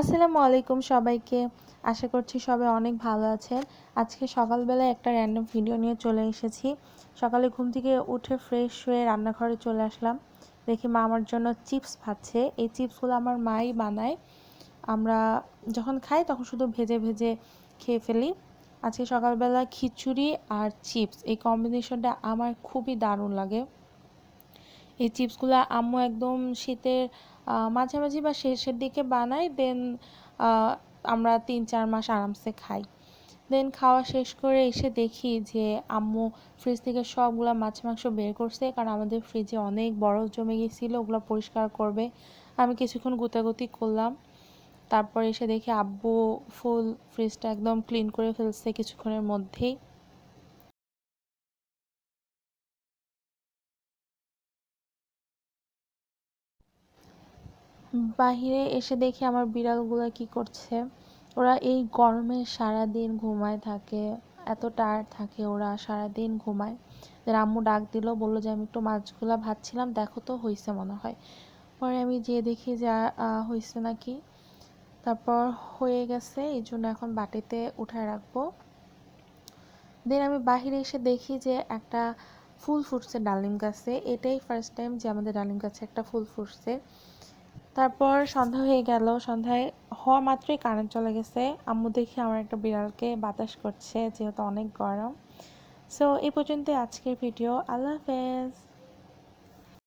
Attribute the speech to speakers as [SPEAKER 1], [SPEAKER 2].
[SPEAKER 1] আসসালামু আলাইকুম সবাইকে। আশা করছি সবাই অনেক ভালো আছেন। আজকে সকালবেলায় একটা র্যান্ডম ভিডিও নিয়ে চলে এসেছি। সকালে ঘুম থেকে উঠে ফ্রেশ হয়ে রান্নাঘরে চলে আসলাম। দেখি মা আমার জন্য চিপস ভাজছে এই চিপসগুলো আমার মাই বানায়। আমরা যখন খাই তখন শুধু ভেজে ভেজে খেয়ে ফেলি। আজকে সকালবেলা খিচুড়ি আর চিপস এই কম্বিনেশনটা আমার খুবই দারুণ লাগে। এই চিপসগুলো আম্মু একদম শীতের মাঝামাঝি বা শেষের দিকে বানাই দেন আমরা তিন চার মাস আরামসে খাই। দেন খাওয়া শেষ করে এসে দেখি যে আম্মু ফ্রিজ থেকে সবগুলো মাছ মাংস বের করছে, কারণ আমাদের ফ্রিজে অনেক বরফ জমে গেছিল, ওগুলো পরিষ্কার করবে। আমি কিছুক্ষণ গুতাগুতি করলাম। তারপর এসে দেখি আব্বু ফুল ফ্রিজটা একদম ক্লিন করে ফেলছে কিছুক্ষণের মধ্যেই। বাহিরে এসে দেখি আমার বিড়ালগুলো কি করছে। ওরা এই গরমে সারাদিন ঘুমায় থাকে এত টায়ার্ড থাকে ওরা সারাদিন ঘুমায়। আম্মু ডাক দিল, বলল যে, আমি একটু মাছগুলা ভাজছিলাম, দেখো তো হয়েছে মনে হয়। পরে আমি যেয়ে দেখি যে হয়েছে নাকি। তারপর হয়ে গেছে, এই জন্য এখন বাটিতে উঠায় রাখব। দেন আমি বাহিরে এসে দেখি যে, একটা ফুল ফুটছে ডালিম গাছে। এটাই ফার্স্ট টাইম যে, আমাদের ডালিম গাছে একটা ফুল ফুটছে। তারপর সন্ধ্যা হয়ে গেল। সন্ধ্যায় হওয়া মাত্রই কারেন্ট চলে গেছে। আম্মু দেখি আমার একটা বিড়ালকে বাতাস করছে, যেহেতু অনেক গরম। সো এই পর্যন্ত আজকের ভিডিও আল্লাহ হাফেজ।